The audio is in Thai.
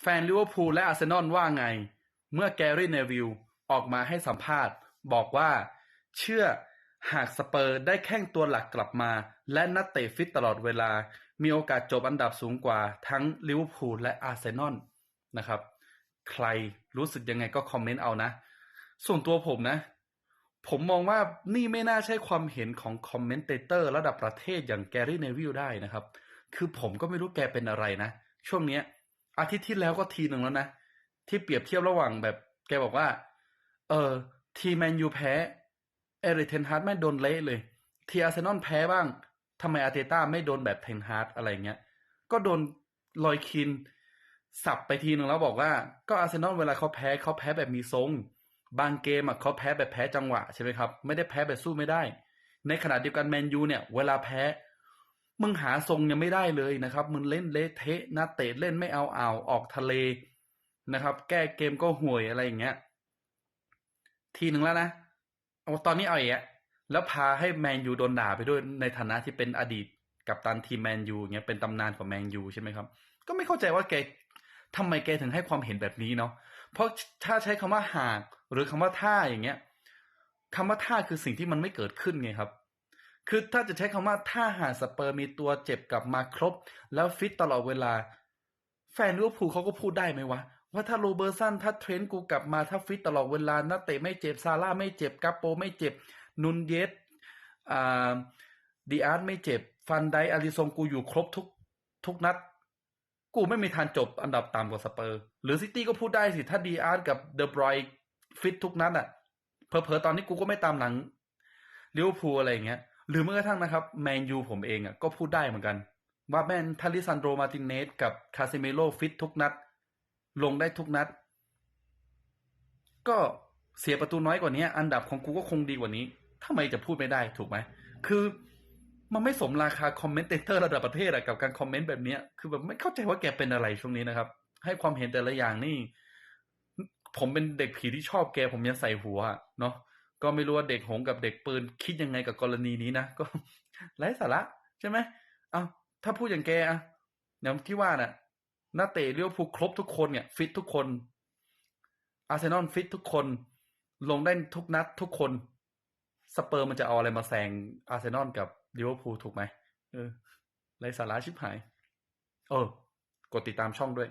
แฟนลิเวอร์พูลและอาร์เซนอลว่าไง เมื่อแกรี่เนวิลออกมาให้สัมภาษณ์ บอกว่า เชื่อหากสเปอร์ได้แข้งตัวหลักกลับมา และนักเตะฟิตตลอดเวลา มีโอกาสจบอันดับสูงกว่าทั้งลิเวอร์พูลและอาร์เซนอลนะครับ ใครรู้สึกยังไงก็คอมเมนต์เอานะ ส่วนตัวผมนะ ผมมองว่านี่ไม่น่าใช่ความเห็นของคอมเมนเตเตอร์ระดับประเทศอย่างแกรี่เนวิลได้นะครับ คือผมก็ไม่รู้แกเป็นอะไรนะ ช่วงเนี้ย อาทิตย์ที่แล้วก็ทีหนึ่งแล้วนะ ที่เปรียบเทียบระหว่างแบบ แกบอกว่า เออ ทีแมนยูแพ้เอริเทนฮาร์ดไม่โดนเละเลย ทีอาร์เซนอลแพ้บ้างทำไมอาร์เตต้าไม่โดนแบบเทนฮาร์ดอะไรเงี้ย ก็โดนลอยคิน สับไปทีหนึ่งแล้วบอกว่า ก็อาร์เซนอลเวลาเขาแพ้เขาแพ้แบบมีทรง บางเกมอะเขาแพ้แบบแพ้จังหวะใช่ไหมครับ ไม่ได้แพ้แบบสู้ไม่ได้ ในขณะเดียวกันแมนยูเนี่ย เวลาแพ้ มึงหาทรงยังไม่ได้เลยนะครับ มึงเล่นเละเทะนะเตะเล่นไม่เอาอ่าวออกทะเลนะครับ แก้เกมก็ห่วยอะไรอย่างเงี้ย ทีหนึ่งแล้วนะเอาตอนนี้เอาอีกอะแล้วพาให้แมนยูโดนด่าไปด้วยในฐานะที่เป็นอดีตกับตันทีแมนยูเงี้ยเป็นตำนานของแมนยูใช่ไหมครับ ก็ไม่เข้าใจว่าแกทำไมแกถึงให้ความเห็นแบบนี้เนาะเพราะถ้าใช้คำว่าหากหรือคำว่าท่าอย่างเงี้ยคำว่าท่าคือสิ่งที่มันไม่เกิดขึ้นไงครับ คือถ้าจะใช้คำว่าถ้าหาสเปอร์มีตัวเจ็บกลับมาครบ แล้วฟิตตลอดเวลา แฟนลิเวอร์พูลเขาก็พูดได้ไหมวะ ว่าถ้าโรเบอร์สันถ้าเทรนต์กูกลับมาถ้าฟิตตลอดเวลานักเตะไม่เจ็บซาร่าไม่เจ็บกาโปไม่เจ็บนุนเยสอ่าดีอาร์ตไม่เจ็บ ฟันไดอาริซงกูอยู่ครบทุกทุกนัด กูไม่มีทางจบอันดับต่ำกว่าสเปอร์ หรือซิตี้ก็พูดได้สิ ถ้าดีอาร์ตกับเดอะบรอยฟิตทุกนัดอะเผลอๆตอนนี้กูก็ไม่ตามหลังลิเวอร์พูลอะไรอย่างเงี้ย หรือเมื่อกระทั่งนะครับแมนยูผมเองอะก็พูดได้เหมือนกัน ว่าแม่นทาริซันโดมาตินเนสกับคาเซเมโลฟิตทุกนัด ลงได้ทุกนัด ก็เสียประตูน้อยกว่านี้ อันดับของกูก็คงดีกว่านี้ทำไมจะพูดไม่ได้ถูกไหม คือมันไม่สมราคาคอมเมนเตอร์ระดับประเทศอะกับการคอมเมนต์แบบนี้คือแบบไม่เข้าใจว่าแกเป็นอะไรช่วงนี้นะครับ ให้ความเห็นแต่ละอย่างนี่ ผมเป็นเด็กผีที่ชอบแกผมยังใส่หัวเนาะ ก็ไม่รู้ว่าเด็กหงกับเด็กปืนคิดยังไงกับกรณีนี้นะก็ไร้สาระใช่ไหมเอาถ้าพูดอย่างแกอะอย่างที่ว่าน่ะนักเตะเลี้ยวภูครบทุกคนเนี่ย ฟิตทุกคน อาร์เซนอลฟิตทุกคน ลงได้ทุกนัดทุกคน สเปอร์มันจะเอาอะไรมาแซงอาร์เซนอลกับลิเวอร์พูลถูกไหมเออไร้สาระชิบหาย เออ กดติดตามช่องด้วย